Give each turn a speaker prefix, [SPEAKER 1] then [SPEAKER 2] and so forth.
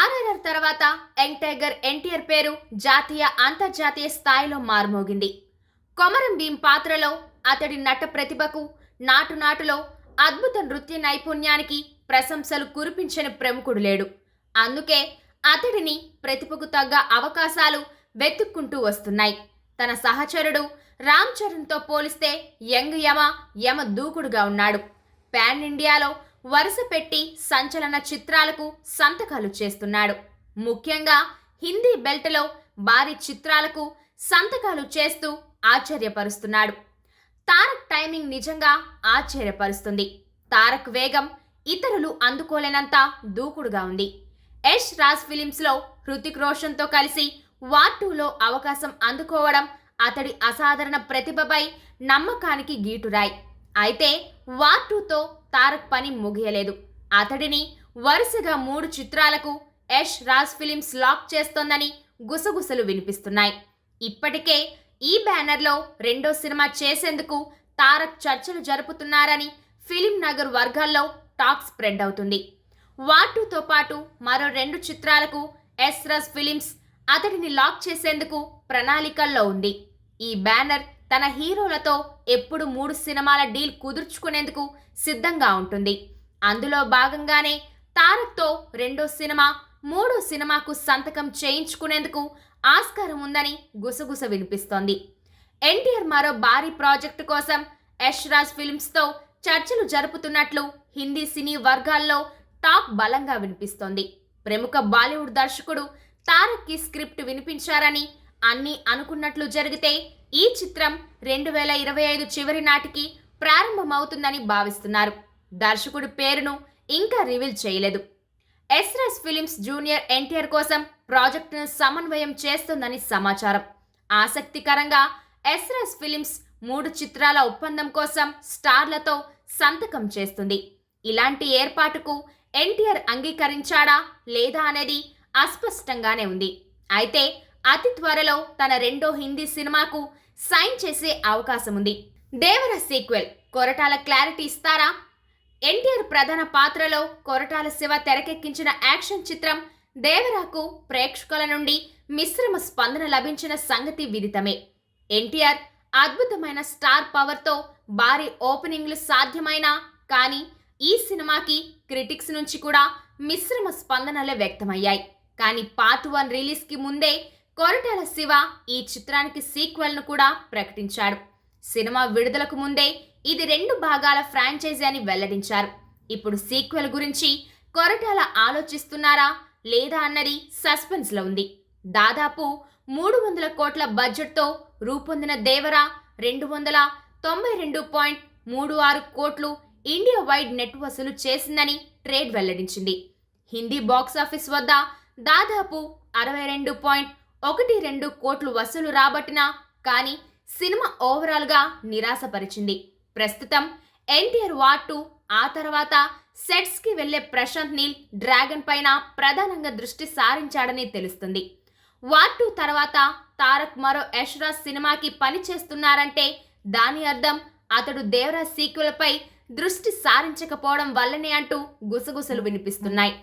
[SPEAKER 1] ఆర్ఆర్ఆర్ తర్వాత young tiger NTR పేరు జాతీయ అంతర్జాతీయ స్థాయిలో మారుమోగింది. కొమరం భీం పాత్రలో అతడి నట ప్రతిభకు నాటు నాటులో అద్భుత నృత్య నైపుణ్యానికి ప్రశంసలు కురిపించని ప్రముఖుడు లేడు. అందుకే అతడిని ప్రతిభకు తగ్గ అవకాశాలు వెతుక్కుంటూ వస్తున్నాయి. తన సహచరుడు రామ్ చరణ్తో పోలిస్తే యంగ్ యమ యమ దూకుడుగా ఉన్నాడు. పాన్ ఇండియాలో వరుస పెట్టి సంచలన చిత్రాలకు సంతకాలు చేస్తున్నాడు. ముఖ్యంగా హిందీ బెల్ట్లో భారీ చిత్రాలకు సంతకాలు చేస్తూ ఆశ్చర్యపరుస్తున్నాడు. తారక్ టైమింగ్ నిజంగా ఆశ్చర్యపరుస్తుంది. తారక్ వేగం ఇతరులు అందుకోలేనంత దూకుడుగా ఉంది. యష్ రాజ్ ఫిలిమ్స్లో హృతిక్ రోషన్తో కలిసి వార్ టూలో అవకాశం అందుకోవడం అతడి అసాధారణ ప్రతిభపై నమ్మకానికి గీటురాయి. అయితే వార్ టూతో తారక్ పని ముగియలేదు. అతడిని వరుసగా మూడు చిత్రాలకు యష్ రాజ్ ఫిలిమ్స్ లాక్ చేస్తోందని గుసగుసలు వినిపిస్తున్నాయి. ఇప్పటికే ఈ బ్యానర్లో రెండో సినిమా చేసేందుకు తారక్ చర్చలు జరుపుతున్నారని ఫిలిం నగర్ వర్గాల్లో టాక్ స్ప్రెడ్ అవుతుంది. వాటుతో పాటు మరో రెండు చిత్రాలకు ఎస్ రస్ ఫిలిమ్స్ అతడిని లాక్ చేసేందుకు ప్రణాళికల్లో ఉంది. ఈ బ్యానర్ తన హీరోలతో ఎప్పుడు మూడు సినిమాల డీల్ కుదుర్చుకునేందుకు సిద్ధంగా ఉంటుంది. అందులో భాగంగానే తారక్తో రెండో సినిమా మూడో సినిమాకు సంతకం చేయించుకునేందుకు ఆస్కారం ఉందని గుసగుస వినిపిస్తోంది. ఎన్టీఆర్ మరో భారీ ప్రాజెక్టు కోసం యష్ రాజ్ ఫిల్మ్స్తో చర్చలు జరుపుతున్నట్లు హిందీ సినీ వర్గాల్లో టాక్ బలంగా వినిపిస్తోంది. ప్రముఖ బాలీవుడ్ దర్శకుడు తారక్కి స్క్రిప్ట్ వినిపించారని అన్నీ అనుకున్నట్లు జరిగితే ఈ చిత్రం రెండు వేల ఇరవై ఐదు చివరి నాటికి ప్రారంభమవుతుందని భావిస్తున్నారు. దర్శకుడి పేరును ఇంకా రివీల్ చేయలేదు. ఎస్రస్ ఫిలిమ్స్ జూనియర్ ఎన్టీఆర్ కోసం ప్రాజెక్టును సమన్వయం చేస్తుందని సమాచారం. ఆసక్తికరంగా ఎస్రస్ ఫిలిమ్స్ మూడు చిత్రాల ఒప్పందం కోసం స్టార్లతో సంతకం చేస్తుంది. ఇలాంటి ఏర్పాటుకు ఎన్టీఆర్ అంగీకరించాడా లేదా అనేది అస్పష్టంగానే ఉంది. అయితే అతి త్వరలో తన రెండో హిందీ సినిమాకు సైన్ చేసే అవకాశం ఉంది దేవర సీక్వెల్ కొరటాల క్లారిటీ ఇస్తారా? ఎన్టీఆర్ ప్రధాన పాత్రలో కొరటాల శివ తెరకెక్కించిన యాక్షన్ చిత్రం దేవరాకు ప్రేక్షకుల నుండి మిశ్రమ స్పందన లభించిన సంగతి విదితమే. ఎన్టీఆర్ అద్భుతమైన స్టార్ పవర్తో భారీ ఓపెనింగ్లు సాధ్యమైన కానీ ఈ సినిమాకి క్రిటిక్స్ నుంచి కూడా మిశ్రమ స్పందనలే వ్యక్తమయ్యాయి. కానీ పార్ట్ వన్ రిలీజ్కి ముందే కొరటాల శివ ఈ చిత్రానికి సీక్వెల్ను కూడా ప్రకటించాడు. సినిమా విడుదలకు ముందే ఇది రెండు భాగాల ఫ్రాంచైజీ అని వెల్లడించారు. ఇప్పుడు సీక్వెల్ గురించి కొరటాల ఆలోచిస్తున్నారా లేదా అన్నది సస్పెన్స్లో ఉంది. దాదాపు మూడు వందల కోట్ల బడ్జెట్తో రూపొందిన దేవరా రెండు వందల తొంభై రెండు పాయింట్ మూడు ఆరు కోట్లు ఇండియా వైడ్ నెట్ వసూలు చేసిందని ట్రేడ్ వెల్లడించింది. హిందీ బాక్సాఫీస్ వద్ద దాదాపు అరవై రెండు పాయింట్ ఒకటి రెండు కోట్లు వసూలు రాబట్టినా కానీ సినిమా ఓవరాల్గా నిరాశపరిచింది. ప్రస్తుతం ఎన్టీఆర్ వార్ టూ ఆ తర్వాత సెట్స్కి వెళ్ళే ప్రశాంత్ నీల్ డ్రాగన్ పైన ప్రధానంగా దృష్టి సారించాడని తెలుస్తుంది. వార్ టూ తర్వాత తారక్ మరో యశ్రాజ్ సినిమాకి పని చేస్తున్నారంటే దాని అర్థం అతడు దేవరాజ్ సీక్వెల్పై దృష్టి సారించకపోవడం వల్లనే అంటూ గుసగుసలు వినిపిస్తున్నాయి.